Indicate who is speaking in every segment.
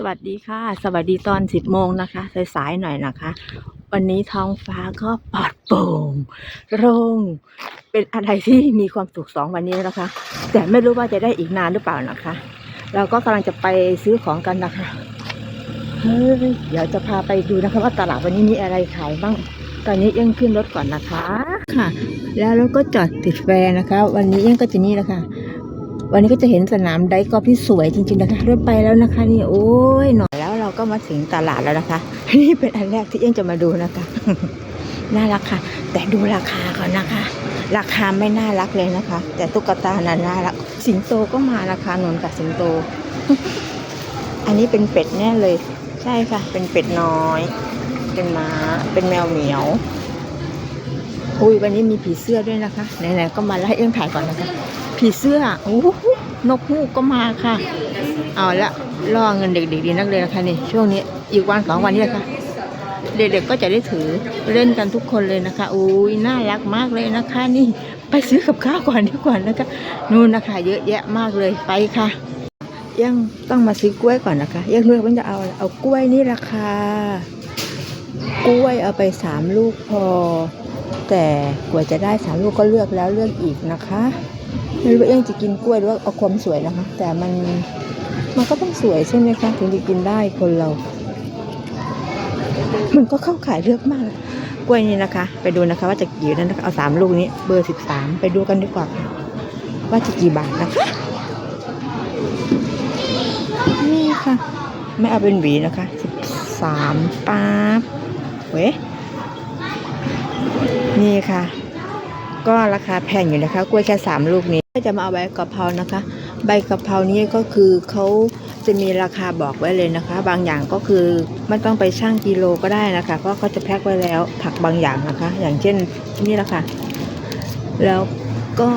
Speaker 1: สวัสดีค่ะ สวัสดีตอนสิบโมงนะคะ สายๆหน่อยนะคะ วันนี้ท้องฟ้าก็ปลอดโปร่งโล่งเป็นอะไรที่มีความสุขสองวันนี้นะคะ แต่ไม่รู้ว่าจะได้อีกนานหรือเปล่านะคะ เราก็กำลังจะไปซื้อของกันนะคะเฮ้ยเดี๋ยวจะพาไปดูนะคะว่าตลาดวันนี้มีอะไรขายบ้างตอนนี้ยังขึ้นรถก่อนนะคะค่ะ แล้วเราก็จอดติดแฟร์นะคะ วันนี้ยังก็จะนี่แหละค่ะ วันนี้ก็จะเห็นสนามไดกอล์ฟที่สวยจริงๆนะคะเริ่มไปแล้วนะคะ นี่โอ้ยหน่อยแล้วเราก็มาถึงตลาดแล้วนะคะ นี่เป็นอันแรกที่เอ็งจะมาดูนะคะน่ารักค่ะ แต่ดูราคาก่อนนะคะ ราคาไม่น่ารักเลยนะคะ แต่ตุ๊กตาน่าน่ารัก สิงโตก็มาราคาหนุนกับสิงโต อันนี้เป็นเป็ดแน่เลย ใช่ค่ะ เป็นเป็ดน้อย เป็นม้า เป็นแมวเหมียวอุ้ยวันนี้มีผีเสื้อด้วยนะคะไหนๆก็มาแล้วให้เอ็งถ่ายก่อนนะคะ ผีเสื้อโอ้นกฮูกก็มาค่ะ เอาละล่อเงินเด็กๆดีนักเลยนะคะนี่ช่วงนี้อีกวันสองวันนี้แหละค่ะ เด็กๆก็จะได้ถือเล่นกันทุกคนเลยนะคะอุ้ยน่ารักมากเลยนะคะนี่ไปซื้อกับข้าวก่อนดีกว่านะคะนู่นนะคะ เยอะแยะมากเลยไปค่ะ ยังต้องมาซื้อกล้วยก่อนนะคะ ยังเลือกว่าจะเอาเอากล้วยนี่ราคากล้วยเอาไปสามลูกพอ แต่กว่าจะได้สามลูกก็เลือกแล้วเลือกอีกนะคะ ไม่รู้ว่าเองจะกินกล้วยหรือว่าเอาความสวยนะคะ แต่มันมันก็ต้องสวยใช่ไหมคะถึงจะกินได้คนเรา มันก็เข้าขายเลือกมาก กล้วยนี่นะคะ ไปดูนะคะ ว่าจะกี่นั้นนะคะเอาสามลูกนี้ เบอร์สิบสามไปดูกันดีกว่าค่ะว่าจะกี่บาทนะคะ นี่ค่ะ ไม่เอาเป็นหวีนะคะสิบสามป๊าบเว้ยนี่ค่ะ ก็ราคาแพงอยู่นะคะ กล้วยแค่สามลูกนี้ก็จะมาเอาใบกะเพรานะคะ ใบกะเพรานี้ก็คือเขาจะมีราคาบอกไว้เลยนะคะ บางอย่างก็คือไม่ต้องไปชั่งกิโลก็ได้นะคะ เพราะเขาจะแพ็คไว้แล้วผักบางอย่างนะคะ อย่างเช่นนี่แหละค่ะ แล้วก็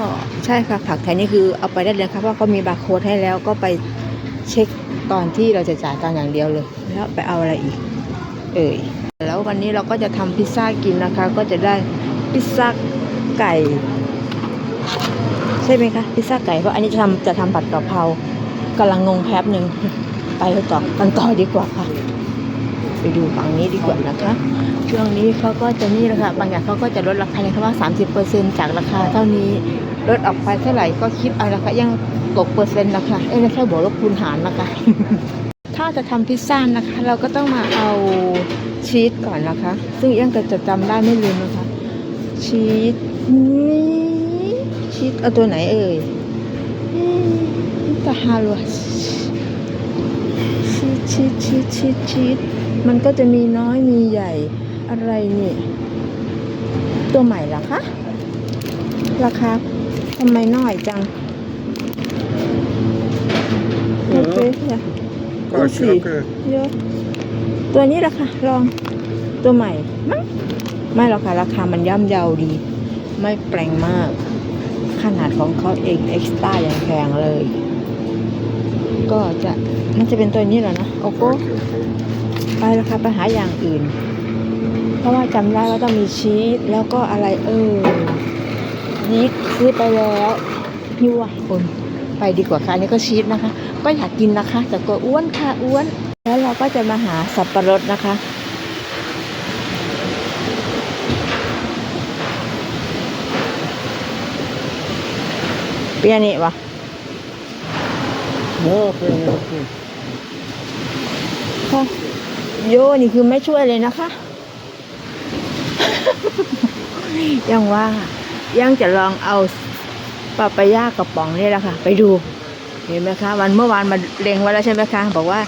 Speaker 1: ใช่ค่ะผักไทยนี่คือเอาไปได้เลยนะคะเพราะเขามีบาร์โค้ดให้แล้วก็ไปเช็คตอนที่เราจะจ่ายตังอย่างเดียวเลย แล้วไปเอาอะไรอีก เอ่ยแล้ววันนี้เราก็จะทำพิซซ่ากินนะคะ ก็จะได้พิซซ่า ไก่ ใช่ไหมคะพิซซ่าไก่เพราะอันนี้จะทำจะทำผัดกะเพรากำลังงงแป๊บหนึ่งไปต่อกันต่อดีกว่าค่ะ ไปดูฝั่งนี้ดีกว่านะคะ ช่วงนี้เขาก็จะนี่แหละค่ะบางอย่างเขาก็จะลดราคาเลยค่ะว่า 30%จากราคาเท่านี้ลดออกไปเท่าไหร่ก็คิดเอาละค่ะยังตกเปอร์เซ็นต์นะคะเอ้ยไม่ใช่บวกลบคูณหารนะคะถ้าจะทำพิซซ่านะคะ เราก็ต้องมาเอาชีสก่อนนะคะ ซึ่งยังจะจะจำได้ไม่ลืมนะคะ ชีสนี่ชีสเอาตัวไหนเอ่ยอืมตาฮาลัวชีสชีสชีสชีสชีสมันก็จะมีน้อยมีใหญ่อะไรนี่ตัวใหม่เหรอคะราคาทำไมน้อยจังโอเคค่ะ
Speaker 2: Kaç
Speaker 1: Nasıl?
Speaker 2: lira?
Speaker 1: เยอะตัวนี้ราคาลองตัวใหม่มั้ง ไม่หรอกค่ะราคามันย่ำเยาดี ไม่แปลงมาก ขนาดของเขาเองเอ็กซ์ต้าอยังแพงเลย ก็จะน่าจะเป็นตัวนี้แหละนะโอโก้ไปแล้วค่ะไปหาอย่างอื่น เพราะว่าจำได้ว่าต้องมีชีสแล้วก็อะไรเออชีสซื้อไปแล้วฮิวอะคนไปดีกว่าค่ะอันนี้ก็ชีสนะคะ ก็อยากกินนะคะ แต่ก็อ้วนค่ะอ้วน แล้วเราก็จะมาหาสับปะรดนะคะ เปียนี่วะ
Speaker 2: Ne yapıyorsun? ne yapıyorsun?
Speaker 1: ค่ะโยนี่คือไม่ช่วยเลยนะคะ ยังว่ายังจะลองเอาปาปายากระป๋องนี่แหละค่ะ ไปดู เห็นไหมคะ วันเมื่อวานมาเล็งไว้แล้วใช่ไหมคะ บอกว่า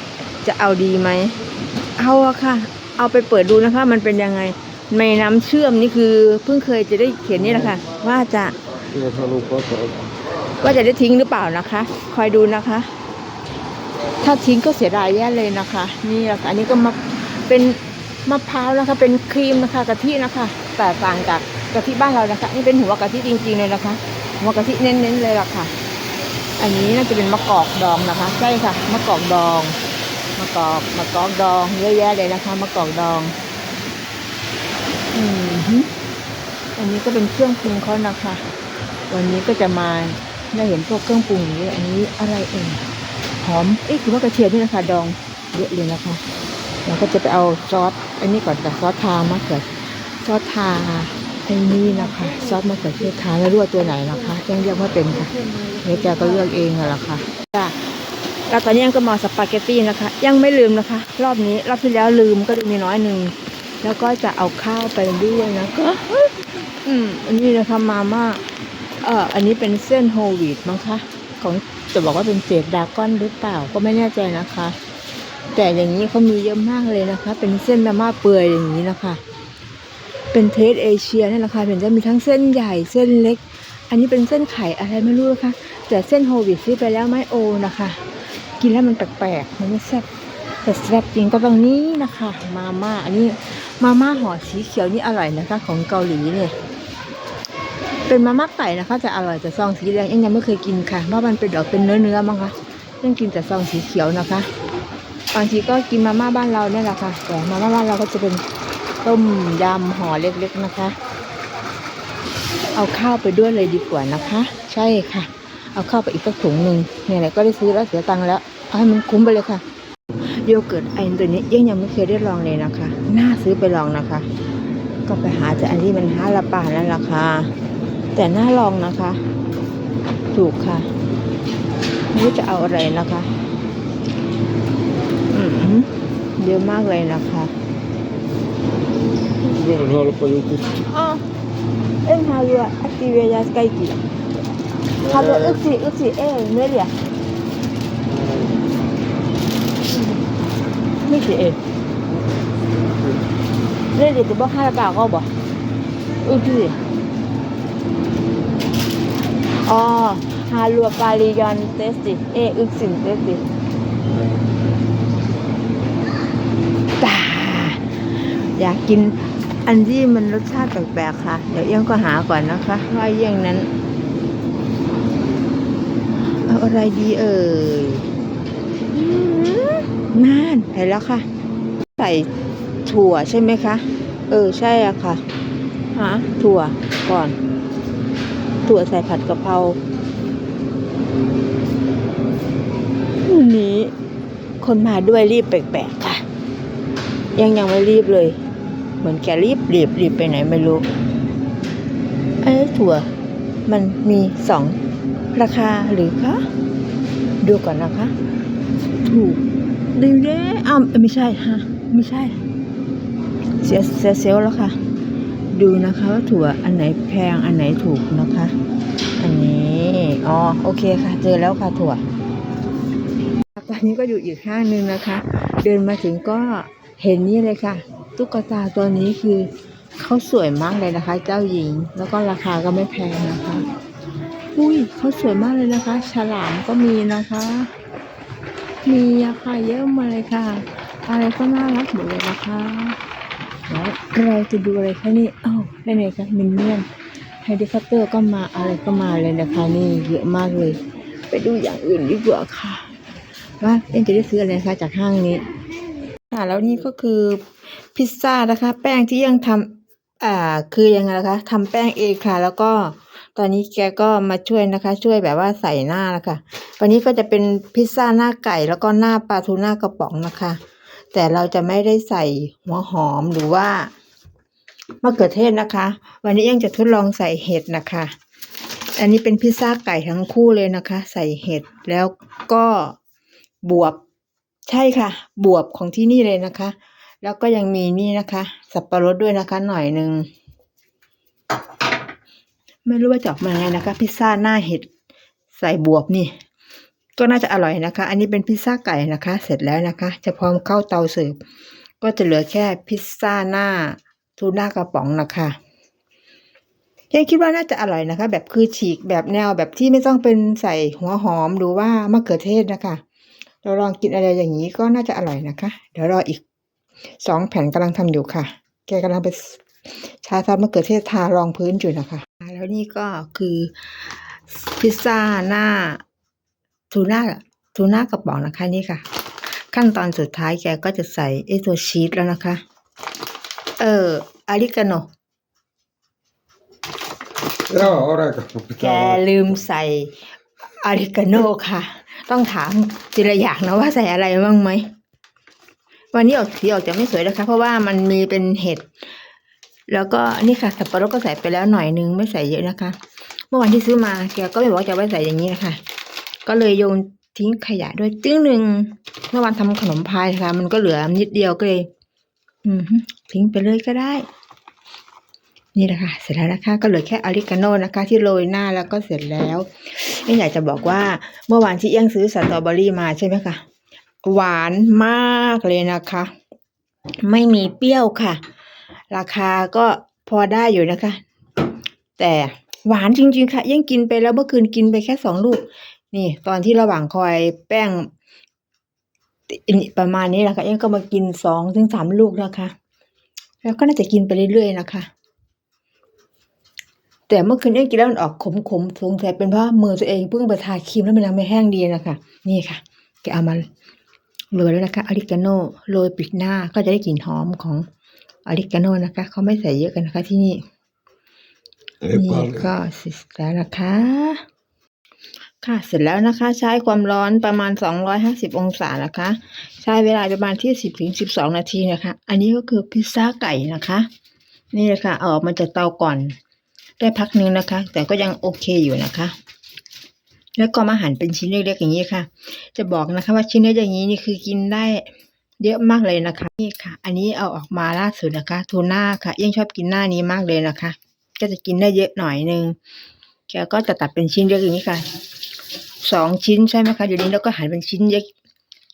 Speaker 1: จะเอาดีไหม เอาอะค่ะ เอาไปเปิดดูนะคะ มันเป็นยังไง ในน้ำเชื่อมนี่คือเพิ่งเคยจะได้เขียนนี่แหละค่ะ ว่าจะ
Speaker 2: Yatalım bakalım.
Speaker 1: ว่าจะได้ทิ้งหรือเปล่านะคะ คอยดูนะคะ ถ้าทิ้งก็เสียดายแย่เลยนะคะ นี่แหละอันนี้ก็มาเป็นมะพร้าวนะคะ เป็นครีมนะคะกะทินะคะ แต่ต่างจากกะทิบ้านเรานะคะ นี่เป็นหัวกะทิจริงๆเลยนะคะ หัวกะทิเน้นๆเลยล่ะค่ะ อันนี้น่าจะเป็นมะกอกดองนะคะ ใช่ค่ะมะกอกดองมะกอกมะกอกดองเยอะแยะเลยนะคะมะกอกดอง อืมอันนี้ก็เป็นเครื่องปรุงเขานะคะ วันนี้ก็จะมา ได้เห็นพวกเครื่องปรุงอย่างนี้อันนี้อะไรเอ่ยหอมเอ๊ะคือว่ากระเทียมนี่นะคะดองเยอะเลยนะคะเราก็จะไปเอาซอสอันนี้ก่อนค่ะซอสทามะเขือซอสทาไอ้นี่นะคะซอสมะเขือเทศทาไม่รู้ว่าตัวไหนนะคะยังเรียกว่าเป็นค่ะเดี๋ยวแกก็เลือกเองอะละค่ะจ้ะแล้วตอนนี้ยังก็มาสปาเกตตี้นะคะ ยังไม่ลืมนะคะ รอบนี้รอบที่แล้วลืมก็เลยมีน้อยหนึ่งแล้วก็จะเอาข้าวไปด้วยนะก็อืมอันนี้นะคะมาม่า เอออันนี้เป็นเส้นโฮวีตมั้งคะของจะบอกว่าเป็นเศษดาก้อนหรือเปล่าก็ไม่แน่ใจนะคะ แต่อย่างนี้เขามีเยอะมากเลยนะคะ เป็นเส้นมาม่าเปื่อยอย่างนี้นะคะ เป็นเทสเอเชียนี่แหละค่ะเป็นจะมีทั้งเส้นใหญ่เส้นเล็ก อันนี้เป็นเส้นไข่อะไรไม่รู้นะคะแต่เส้นโฮวีตซื้อไปแล้วไม่โอนะคะ กินแล้วมันแปลกๆมันไม่แซ่บแต่แซ่บจริงก็ตรงนี้นะคะ มาม่าอันนี้มาม่าห่อสีเขียวนี่อร่อยนะคะ ของเกาหลีเนี่ย เป็นมาม่าไก่นะคะแต่อร่อยแต่ซองสีแดงยังยังไม่เคยกินค่ะเพราะมันเป็นดอกเป็นเนื้อเนื้อมั้งคะยังกินแต่ซองสีเขียวนะคะบางทีก็กินมาม่าบ้านเราเนี่ยแหละค่ะแต่มาม่าบ้านเราก็จะเป็นต้มยำห่อเล็กๆนะคะ เอาข้าวไปด้วยเลยดีกว่านะคะ ใช่ค่ะ เอาข้าวไปอีกสักถุงหนึ่งเนี่ยแหละก็ได้ซื้อแล้วเสียตังค์แล้วเอาให้มันคุ้มไปเลยค่ะโยเกิร์ตไอตัวนี้ยังยังไม่เคยได้ลองเลยนะคะ น่าซื้อไปลองนะคะ ก็ไปหาแต่อันที่มันห้าละป่านั่นแหละค่ะ แต่น่าลองนะคะ ถูกค่ะไม่รู้จะเอาอะไรนะคะอืมเยอะมากเลยนะคะ
Speaker 2: Bene, no, lo fai tutti.
Speaker 1: อ๋อเอ็มฮารัวอัติเวียสไกกิฮารัวอึกสิอึกสิเอ้เนื้อเดียไม่ใช่เอ็เนื้อเดียจะบอกห้าละป่าก็บอกอึกสิ อ๋อฮารัวกาลิยอนเตสติเออึกสินเตสติตาอยากกินอันที่มันรสชาติแปลกๆค่ะ เดี๋ยวเอี้ยงก็หาก่อนนะคะว่าเอี้ยงนั้น เอาอะไรดีเอ่ยน่านเห็นแล้วค่ะ ใส่ถั่วใช่ไหมคะ เออใช่อะค่ะ หาถั่วก่อน ถั่วใส่ผัดกะเพราวันนี้คนมาด้วยรีบแปลกๆค่ะ ยังยังไม่รีบเลย เหมือนแกรีบรีบรีบไปไหนไม่รู้เอ้ถั่วมันมีสองราคาหรือคะดูก่อนนะคะ ถูกดีเด้อ้าวไม่ใช่ฮะไม่ใช่ เสียเสียเซลแล้วค่ะ ดูนะคะว่าถั่วอันไหนแพงอันไหนถูกนะคะ อันนี้อ๋อโอเคค่ะ เจอแล้วค่ะถั่ว ตอนนี้ก็อยู่อีกห้างนึงนะคะ เดินมาถึงก็เห็นนี่เลยค่ะ ตุ๊กตาตัวนี้คือเขาสวยมากเลยนะคะ เจ้าหญิง แล้วก็ราคาก็ไม่แพงนะคะอุ้ยเขาสวยมากเลยนะคะ ฉลามก็มีนะคะ มีอะค่ะเยอะมาเลยค่ะ อะไรก็น่ารักหมดเลยนะคะ แล้วเราจะดูอะไรคะนี่อ้าวได้ไงคะมินเนี่ยนเฮลิคอปเตอร์ก็มาอะไรก็มาเลยนะคะนี่เยอะมากเลย ไปดูอย่างอื่นดีกว่าค่ะ ว่าเอ็นจะได้ซื้ออะไรคะจากห้างนี้ค่ะแล้วนี่ก็คือพิซซ่านะคะ แป้งที่ยังทำอ่าคือยังไงนะคะทำแป้งเองค่ะ แล้วก็ตอนนี้แกก็มาช่วยนะคะ ช่วยแบบว่าใส่หน้านะคะวันนี้ก็จะเป็นพิซซ่าหน้าไก่แล้วก็หน้าปลาทูน่ากระป๋องนะคะ แต่เราจะไม่ได้ใส่หัวหอมหรือว่ามะเขือเทศนะคะ วันนี้ยังจะทดลองใส่เห็ดนะคะ อันนี้เป็นพิซซ่าไก่ทั้งคู่เลยนะคะ ใส่เห็ดแล้วก็บวบใช่ค่ะ บวบของที่นี่เลยนะคะ แล้วก็ยังมีนี่นะคะ สับปะรดด้วยนะคะ หน่อยหนึ่งไม่รู้ว่าจะออกมาไงนะคะ พิซซ่าหน้าเห็ดใส่บวบนี่ ก็น่าจะอร่อยนะคะ อันนี้เป็นพิซซ่าไก่นะคะ เสร็จแล้วนะคะ จะพร้อมเข้าเตาเสิร์ฟ ก็จะเหลือแค่พิซซ่าหน้าทูน่ากระป๋องนะคะยังคิดว่าน่าจะอร่อยนะคะ แบบคือฉีกแบบแนวแบบที่ไม่ต้องเป็นใส่หัวหอมหรือว่ามะเขือเทศนะคะ เราลองกินอะไรอย่างนี้ก็น่าจะอร่อยนะคะ เดี๋ยวรออีกสองแผ่นกำลังทำอยู่ค่ะ แกกำลังไปชาซอสมะเขือเทศทารองพื้นอยู่นะคะ แล้วนี่ก็คือพิซซ่าหน้า ทูน่าทูน่ากระป๋องนะคะนี่ค่ะ ขั้นตอนสุดท้ายแกก็จะใส่ไอ้ตัวชีสแล้วนะคะ เอออาริกาโน
Speaker 2: Ja, ora che
Speaker 1: แกลืมใส่อาริกาโนค่ะ ต้องถามทีละอย่างนะว่าใส่อะไรบ้างไหม วันนี้ออกสีออกจะไม่สวยนะคะ เพราะว่ามันมีเป็นเห็ด แล้วก็นี่ค่ะสับปะรดก็ใส่ไปแล้วหน่อยนึงไม่ใส่เยอะนะคะ เมื่อวันที่ซื้อมาแกก็ไม่บอกว่าจะเอาไว้ใส่อย่างนี้นะคะ ก็เลยโยนทิ้งขยะด้วยจึ้งหนึ่งเมื่อวันทำขนมพายค่ะ มันก็เหลือนิดเดียวก็เลยทิ้งไปเลยก็ได้ นี่แหละค่ะ เสร็จแล้วนะคะ ก็เหลือแค่ออริกาโนนะคะ ที่โรยหน้าแล้วก็เสร็จแล้วเอ้อยากจะบอกว่าเมื่อวานที่เอี้ยงซื้อสตรอเบอรี่มาใช่ไหมคะหวานมากเลยนะคะ ไม่มีเปรี้ยวค่ะ ราคาก็พอได้อยู่นะคะ แต่หวานจริง ๆ ค่ะ ยังกินไปแล้วเมื่อคืนกินไปแค่สองลูก นี่ตอนที่ระหว่างคอยแป้งประมาณนี้แหละค่ะยังก็มากินสองถึงสามลูกนะคะ แล้วก็น่าจะกินไปเรื่อยๆนะคะ แต่เมื่อคืนเองกินแล้วมันออกขมๆสงสัยเป็นเพราะมือตัวเองเพิ่งไปทาครีมแล้วมันยังไม่แห้งดีนะคะนี่ค่ะแกเอามาโรยแล้วนะคะออริกาโนโรยปิดหน้าก็จะได้กลิ่นหอมของออริกาโนนะคะเขาไม่ใส่เยอะกันนะคะที่นี่
Speaker 2: เอ้ย
Speaker 1: นี่
Speaker 2: ปลา
Speaker 1: ก็เสร็จแล้วนะคะ ค่ะ เสร็จแล้วนะคะ ใช้ความร้อนประมาณ 250 องศานะคะ ใช้เวลาประมาณที่ 10ถึง12 นาทีนะคะ อันนี้ก็คือพิซซ่าไก่นะคะ นี่เลยค่ะออกมาจากเตาก่อน ได้พักหนึงนะคะ แต่ก็ยังโอเคอยู่นะคะ แล้วก็มาหั่นเป็นชิ้นเล็กๆอย่างนี้ค่ะ จะบอกนะคะว่าชิ้นเล็กอย่างนี้นี่คือกินได้เยอะมากเลยนะคะ นี่ค่ะ อันนี้เอาออกมาล่าสุดนะคะทูน่าค่ะยังชอบกินหน้านี้มากเลยนะคะ ก็จะกินได้เยอะหน่อยนึงแกก็จะตัดเป็นชิ้นเล็กอย่างนี้ค่ะ สองชิ้นใช่ไหมคะเดี๋ยวนี้แล้วก็หั่นเป็นชิ้นเล็ก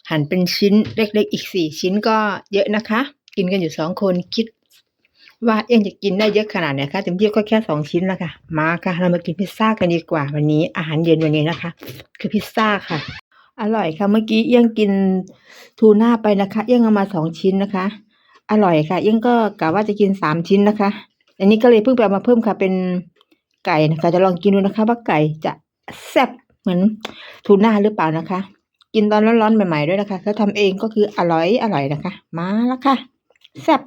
Speaker 1: หั่นเป็นชิ้นเล็กๆอีกสี่ชิ้นก็เยอะนะคะ กินกันอยู่สองคนคิด ว่าเองจะกินได้เยอะขนาดไหนคะเต็มที่ก็แค่สองชิ้นและค่ะ มาค่ะ เรามากินพิซซ่ากันดีกว่า วันนี้อาหารเย็นวันนี้นะคะ คือพิซซ่าค่ะ อร่อยค่ะเมื่อกี้เอี้ยงกินทูน่าไปนะคะ เอี้ยงเอามาสองชิ้นนะคะ อร่อยค่ะ เอี้ยงก็กะว่าจะกินสามชิ้นนะคะ อันนี้ก็เลยเพิ่งไปเอามาเพิ่มค่ะเป็นไก่นะคะ จะลองกินดูนะคะ ว่าไก่จะแซ่บ เหมือนทูน่าหรือเปล่านะคะ กินตอนร้อนๆใหม่ๆด้วยนะคะ ถ้าทำเองก็คืออร่อยอร่อยนะคะ มาแล้วค่ะแซ่บ